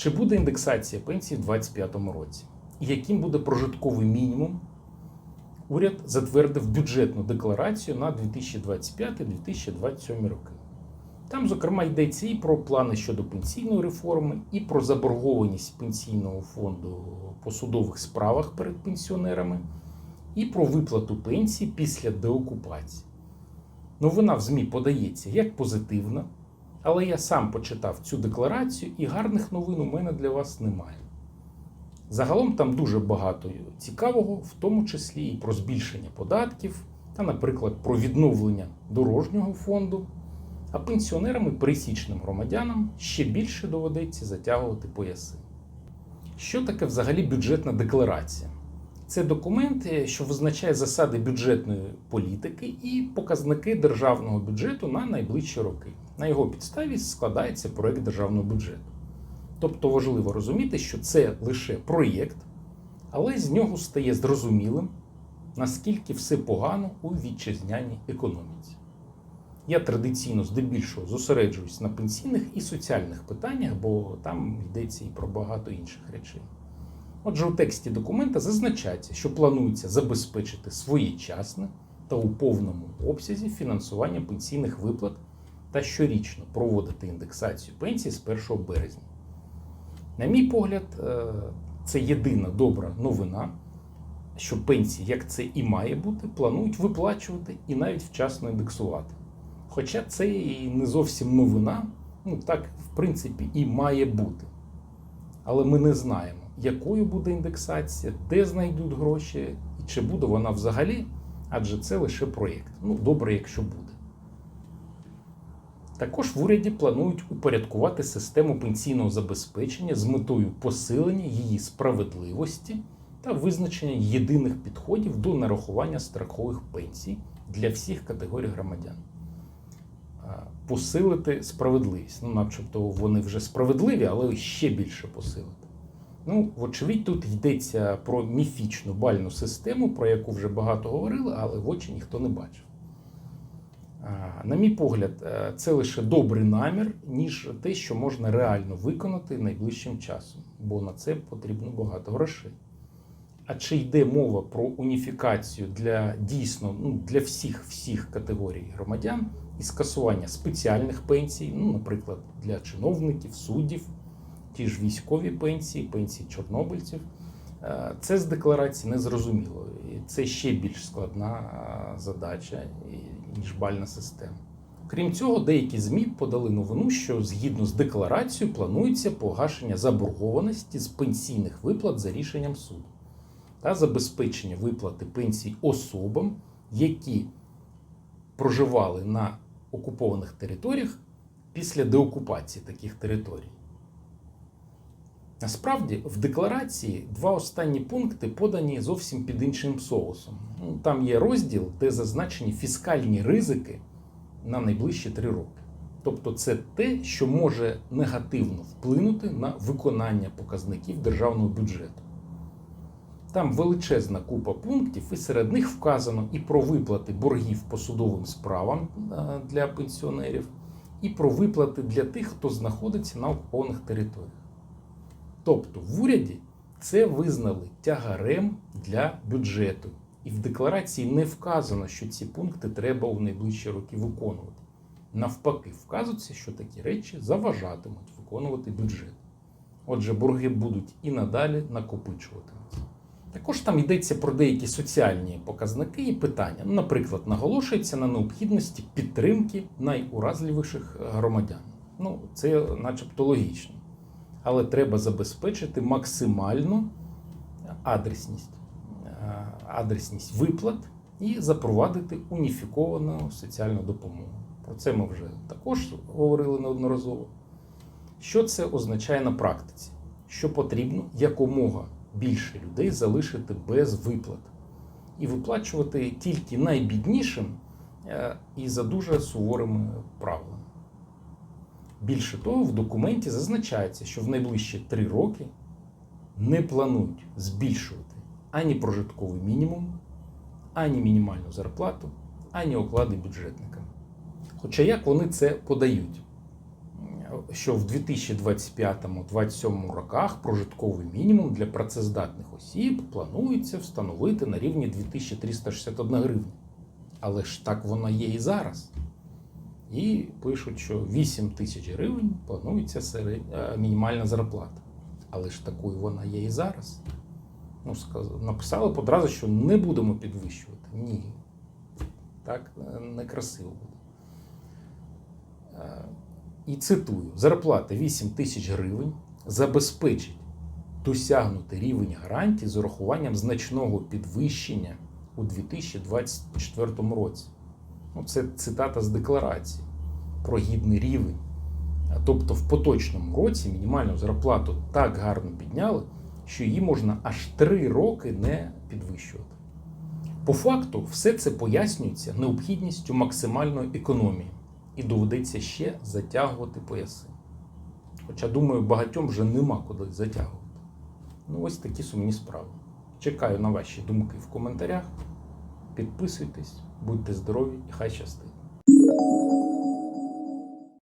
Чи буде індексація пенсій у 2025 році? І яким буде прожитковий мінімум? Уряд затвердив бюджетну декларацію на 2025-2027 роки. Там, зокрема, йдеться і про плани щодо пенсійної реформи, і про заборгованість пенсійного фонду по судових справах перед пенсіонерами, і про виплату пенсій після деокупації. Новина в ЗМІ подається як позитивна, але я сам почитав цю декларацію, і гарних новин у мене для вас немає. Загалом там дуже багато цікавого, в тому числі і про збільшення податків, та, наприклад, про відновлення дорожнього фонду. А пенсіонерам і пересічним громадянам ще більше доведеться затягувати пояси. Що таке взагалі бюджетна декларація? Це документ, е, що визначає засади бюджетної політики і показники державного бюджету на найближчі роки. На його підставі складається проект державного бюджету. Тобто важливо розуміти, що це лише проєкт, але з нього стає зрозумілим, наскільки все погано у вітчизняній економіці. Я традиційно здебільшого зосереджуюсь на пенсійних і соціальних питаннях, бо там йдеться і про багато інших речей. Отже, у тексті документа зазначається, що планується забезпечити своєчасне та у повному обсязі фінансування пенсійних виплат та щорічно проводити індексацію пенсій з 1 березня. На мій погляд, е, це єдина добра новина, що пенсії, як це і має бути, планують виплачувати і навіть вчасно індексувати. Хоча це і не зовсім новина, ну так, в принципі, і має бути. Але ми не знаємо, якою буде індексація, де знайдуть гроші і чи буде вона взагалі, адже це лише проєкт. Ну, добре, якщо буде. Також в уряді планують упорядкувати систему пенсійного забезпечення з метою посилення її справедливості та визначення єдиних підходів до нарахування страхових пенсій для всіх категорій громадян. Посилити справедливість. Ну, начебто вони вже справедливі, але ще більше посилити. Ну, вочевидь, тут йдеться про міфічну бальну систему, про яку вже багато говорили, але в очі ніхто не бачив. На мій погляд, е, це лише добрий намір, ніж те, що можна реально виконати найближчим часом, бо на це потрібно багато грошей. А чи йде мова про уніфікацію для дійсно ну, для всіх всіх категорій громадян і скасування спеціальних пенсій, ну, наприклад, для чиновників, суддів, ті ж військові пенсії, пенсії чорнобильців? Е, Це з декларації не зрозуміло. І це ще більш складна е, задача, ніж бальна система. Крім цього, деякі ЗМІ подали новину, що згідно з декларацією планується погашення заборгованості з пенсійних виплат за рішенням суду та забезпечення виплати пенсій особам, які проживали на окупованих територіях після деокупації таких територій. Насправді, в декларації два останні пункти подані зовсім під іншим соусом. Ну, Там є розділ, де зазначені фіскальні ризики на найближчі три роки. Тобто, це те, що може негативно вплинути на виконання показників державного бюджету. Там величезна купа пунктів, і серед них вказано і про виплати боргів по судовим справам для пенсіонерів, і про виплати для тих, хто знаходиться на окупованих територіях. Тобто в уряді це визнали тягарем для бюджету. І в декларації не вказано, що ці пункти треба у найближчі роки виконувати. Навпаки, вказується, що такі речі заважатимуть виконувати бюджет. Отже, борги будуть і надалі накопичуватимуться. Також там йдеться про деякі соціальні показники і питання. Ну, Наприклад, наголошується на необхідності підтримки найуразливіших громадян. Ну, це начебто логічно. Але треба забезпечити максимальну адресність, адресність виплат і запровадити уніфіковану соціальну допомогу. Про це ми вже також говорили неодноразово. Що це означає на практиці? Що потрібно якомога більше людей залишити без виплат і виплачувати тільки найбіднішим і за дуже суворими правилами. Більше того, в документі зазначається, що в найближчі три роки не планують збільшувати ані прожитковий мінімум, ані мінімальну зарплату, ані оклади бюджетникам. Хоча як вони це подають? що в 2025-2027 роках прожитковий мінімум для працездатних осіб планується встановити на рівні 2361 гривня. Але ж так воно є і зараз. І пишуть, що 8 тисяч гривень планується серед... е, мінімальна зарплата. Але ж такою вона є і зараз. Ну, сказ- написали одразу, що не будемо підвищувати. Ні. Так е, некрасиво буде. Е, І цитую: зарплата 8 тисяч гривень забезпечить досягнути рівень гарантій з урахуванням значного підвищення у 2024 році. Це цитата з декларації про гідний рівень. Тобто в поточному році мінімальну зарплату так гарно підняли, що її можна аж 3 роки не підвищувати. По факту, все це пояснюється необхідністю максимальної економії і доведеться ще затягувати пояси. Хоча, думаю, багатьом вже нема куди затягувати. Ну, ось такі сумні справи. Чекаю на ваші думки в коментарях. Підписуйтесь, будьте здорові і хай щастить.